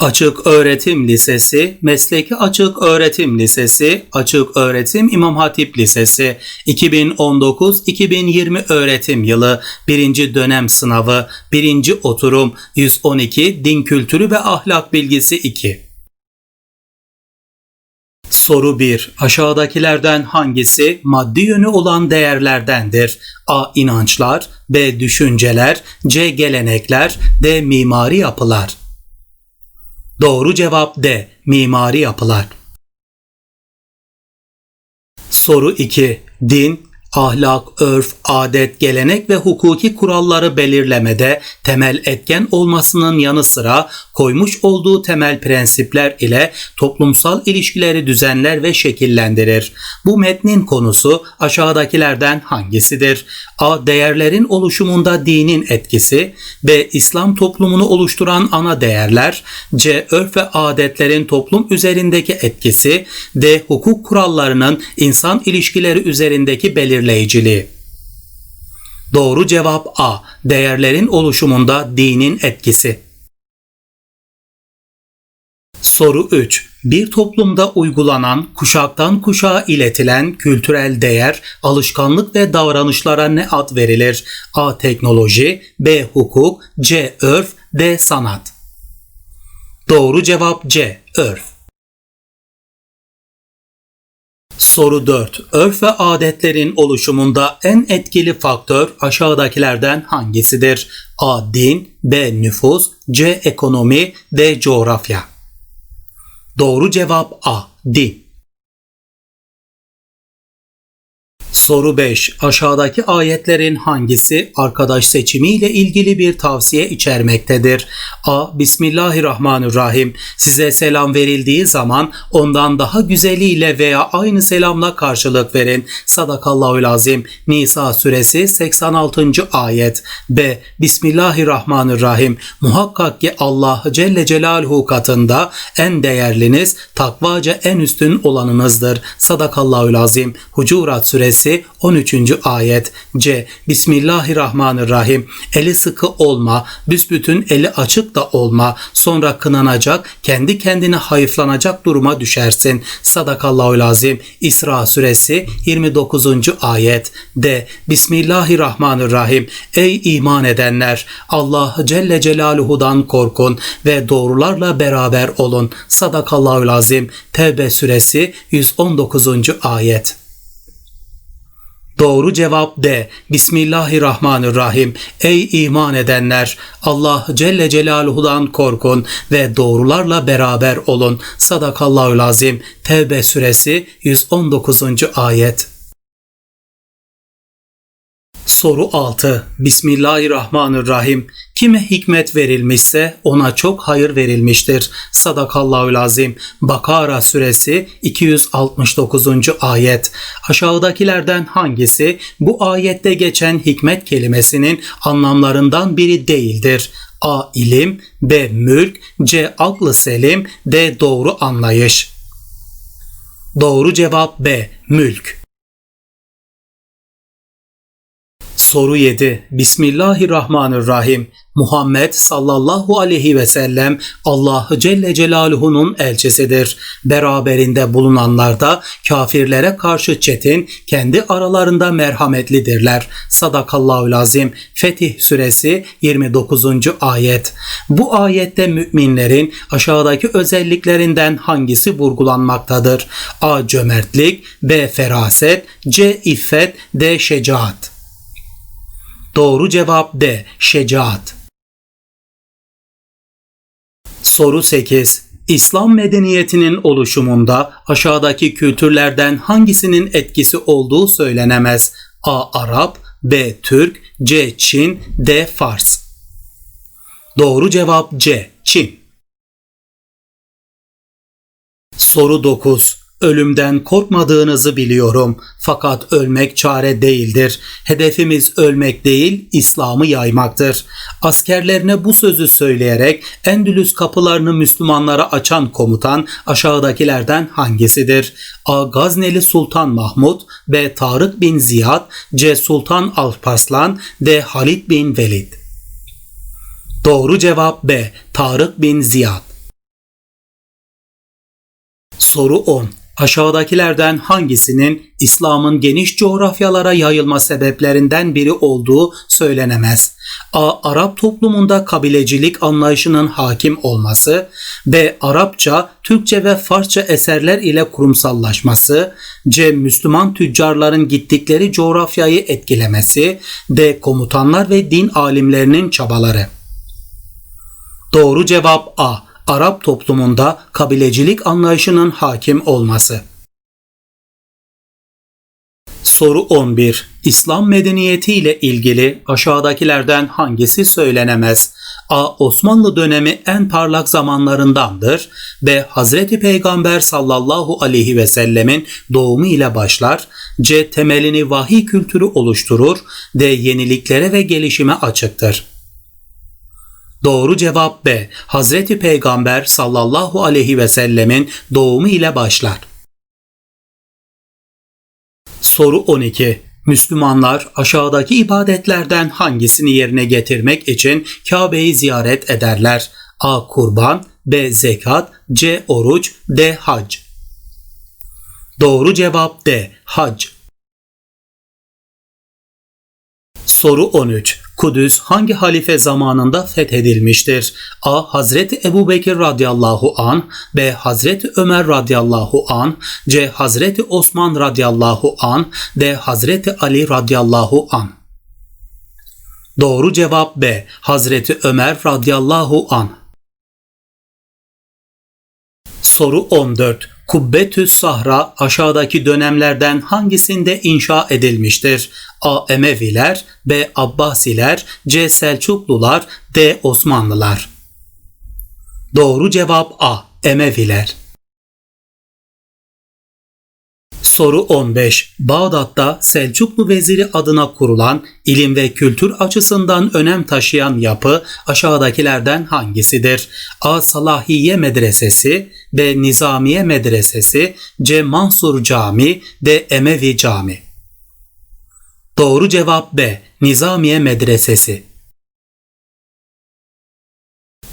Açık Öğretim Lisesi, Mesleki Açık Öğretim Lisesi, Açık Öğretim İmam Hatip Lisesi 2019-2020 öğretim yılı 1. dönem sınavı 1. oturum 112 Din Kültürü ve Ahlak Bilgisi 2 Soru 1. Aşağıdakilerden hangisi maddi yönü olan değerlerdendir? A. İnançlar B. Düşünceler C. Gelenekler D. Mimari yapılar Doğru cevap D. Mimari yapılar. Soru 2. Din, ahlak, örf, adet, gelenek ve hukuki kuralları belirlemede temel etken olmasının yanı sıra koymuş olduğu temel prensipler ile toplumsal ilişkileri düzenler ve şekillendirir. Bu metnin konusu aşağıdakilerden hangisidir? A. Değerlerin oluşumunda dinin etkisi. B. İslam toplumunu oluşturan ana değerler. C. Örf ve adetlerin toplum üzerindeki etkisi. D. Hukuk kurallarının insan ilişkileri üzerindeki belirleyiciliği. Doğru cevap A. Değerlerin oluşumunda dinin etkisi. Soru 3. Bir toplumda uygulanan, kuşaktan kuşağa iletilen kültürel değer, alışkanlık ve davranışlara ne ad verilir? A. Teknoloji B. Hukuk C. Örf D. Sanat Doğru cevap C. Örf Soru 4. Örf ve adetlerin oluşumunda en etkili faktör aşağıdakilerden hangisidir? A. Din B. Nüfus C. Ekonomi D. Coğrafya Doğru cevap A. Din. Soru 5. Aşağıdaki ayetlerin hangisi arkadaş seçimi ile ilgili bir tavsiye içermektedir? A. Bismillahirrahmanirrahim. Size selam verildiği zaman ondan daha güzeliyle veya aynı selamla karşılık verin. Sadakallahülazim. Nisa suresi 86. ayet. B. Bismillahirrahmanirrahim. Muhakkak ki Allah Celle Celaluhu katında en değerliniz, takvaca en üstün olanınızdır. Sadakallahülazim. Hucurat suresi 13. ayet C. Bismillahirrahmanirrahim. Eli sıkı olma, büsbütün eli açık da olma. Sonra kınanacak, kendi kendine hayıflanacak duruma düşersin. Sadakallahü lazim. İsra suresi 29. ayet D. Bismillahirrahmanirrahim. Ey iman edenler! Allah Celle Celaluhu'dan korkun ve doğrularla beraber olun. Sadakallahü lazim. Tevbe suresi 119. ayet. Doğru cevap D. Bismillahirrahmanirrahim. Ey iman edenler! Allah Celle Celaluhu'dan korkun ve doğrularla beraber olun. Sadakallahü lazim. Tevbe suresi 119. ayet. Soru 6. Bismillahirrahmanirrahim. Kime hikmet verilmişse ona çok hayır verilmiştir. Sadakallahü lazim. Bakara suresi 269. ayet. Aşağıdakilerden hangisi bu ayette geçen hikmet kelimesinin anlamlarından biri değildir? A. ilim B. Mülk C. Aklı selim D. Doğru anlayış Doğru cevap B. Mülk Soru 7. Bismillahirrahmanirrahim. Muhammed sallallahu aleyhi ve sellem Allah Celle Celaluhu'nun elçisidir. Beraberinde bulunanlar da kafirlere karşı çetin, kendi aralarında merhametlidirler. Sadakallahu lazim. Fetih suresi 29. ayet. Bu ayette müminlerin aşağıdaki özelliklerinden hangisi vurgulanmaktadır? A. Cömertlik B. Feraset C. İffet D. Şecaat Doğru cevap D. Şecaat. Soru 8. İslam medeniyetinin oluşumunda aşağıdaki kültürlerden hangisinin etkisi olduğu söylenemez. A. Arap B. Türk C. Çin D. Fars Doğru cevap C. Çin. Soru 9. Ölümden korkmadığınızı biliyorum. Fakat ölmek çare değildir. Hedefimiz ölmek değil, İslam'ı yaymaktır. Askerlerine bu sözü söyleyerek Endülüs kapılarını Müslümanlara açan komutan aşağıdakilerden hangisidir? A. Gazneli Sultan Mahmud B. Tarık bin Ziyad C. Sultan Alparslan D. Halid bin Velid Doğru cevap B. Tarık bin Ziyad Soru 10. Aşağıdakilerden hangisinin İslam'ın geniş coğrafyalara yayılma sebeplerinden biri olduğu söylenemez? A. Arap toplumunda kabilecilik anlayışının hakim olması. B. Arapça, Türkçe ve Farsça eserler ile kurumsallaşması. C. Müslüman tüccarların gittikleri coğrafyayı etkilemesi. D. Komutanlar ve din alimlerinin çabaları. Doğru cevap A. Arap toplumunda kabilecilik anlayışının hakim olması. Soru 11. İslam medeniyeti ile ilgili aşağıdakilerden hangisi söylenemez? A. Osmanlı dönemi en parlak zamanlarındandır. B. Hazreti Peygamber sallallahu aleyhi ve sellemin doğumu ile başlar. C. Temelini vahiy kültürü oluşturur. D. Yeniliklere ve gelişime açıktır. Doğru cevap B. Hazreti Peygamber sallallahu aleyhi ve sellemin doğumu ile başlar. Soru 12. Müslümanlar aşağıdaki ibadetlerden hangisini yerine getirmek için Kabe'yi ziyaret ederler? A. Kurban B. Zekat C. Oruç D. Hac Doğru cevap D. Hac Soru 13. Kudüs hangi halife zamanında fethedilmiştir? A. Hazreti Ebu Bekir radıyallahu an, B. Hazreti Ömer radıyallahu an, C. Hazreti Osman radıyallahu an, D. Hazreti Ali radıyallahu an. Doğru cevap B. Hazreti Ömer radıyallahu an. Soru 14. Kubbetüs Sahra aşağıdaki dönemlerden hangisinde inşa edilmiştir? A. Emeviler B. Abbasiler C. Selçuklular D. Osmanlılar Doğru cevap A. Emeviler Soru 15. Bağdat'ta Selçuklu veziri adına kurulan ilim ve kültür açısından önem taşıyan yapı aşağıdakilerden hangisidir? A. Salahiye Medresesi B. Nizamiye Medresesi C. Mansur Cami D. Emevi Cami Doğru cevap B. Nizamiye Medresesi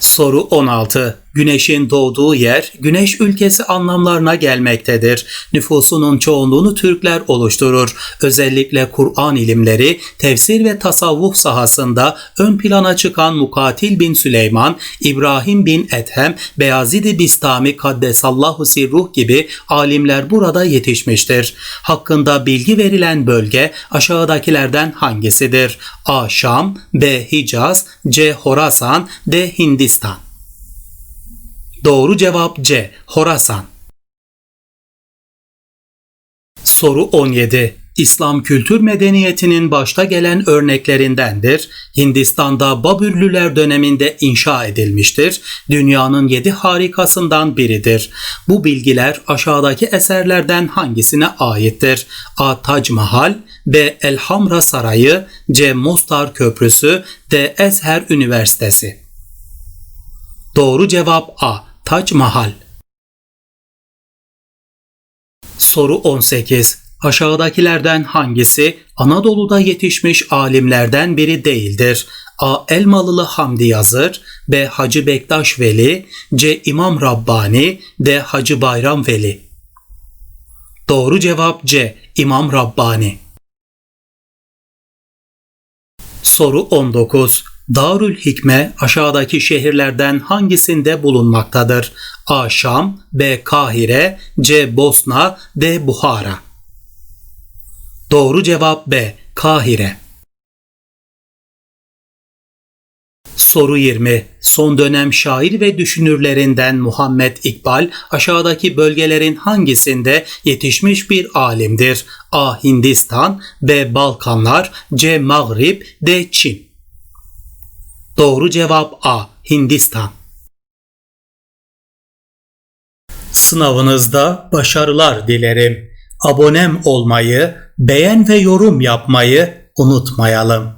Soru 16. Güneşin doğduğu yer, güneş ülkesi anlamlarına gelmektedir. Nüfusunun çoğunluğunu Türkler oluşturur. Özellikle Kur'an ilimleri, tefsir ve tasavvuf sahasında ön plana çıkan Mukatil bin Süleyman, İbrahim bin Ethem, Beyazid-i Bistami Kaddesallahu Sirruh gibi alimler burada yetişmiştir. Hakkında bilgi verilen bölge aşağıdakilerden hangisidir? A. Şam B. Hicaz C. Horasan D. Hindistan Doğru cevap C. Horasan. Soru 17. İslam kültür medeniyetinin başta gelen örneklerindendir. Hindistan'da Babürlüler döneminde inşa edilmiştir. Dünyanın yedi harikasından biridir. Bu bilgiler aşağıdaki eserlerden hangisine aittir? A. Tac Mahal B. Elhamra Sarayı C. Mostar Köprüsü D. Ezher Üniversitesi Doğru cevap A. Tac Mahal Soru 18. Aşağıdakilerden hangisi Anadolu'da yetişmiş alimlerden biri değildir? A. Elmalılı Hamdi Yazır B. Hacı Bektaş Veli C. İmam Rabbani D. Hacı Bayram Veli Doğru cevap C. İmam Rabbani Soru 19. Darül Hikme aşağıdaki şehirlerden hangisinde bulunmaktadır? A. Şam B. Kahire C. Bosna D. Buhara Doğru cevap B. Kahire Soru 20. Son dönem şair ve düşünürlerinden Muhammed İkbal aşağıdaki bölgelerin hangisinde yetişmiş bir alimdir? A. Hindistan B. Balkanlar C. Mağrib D. Çin Doğru cevap A. Hindistan. Sınavınızda başarılar dilerim. Abonem olmayı, beğen ve yorum yapmayı unutmayalım.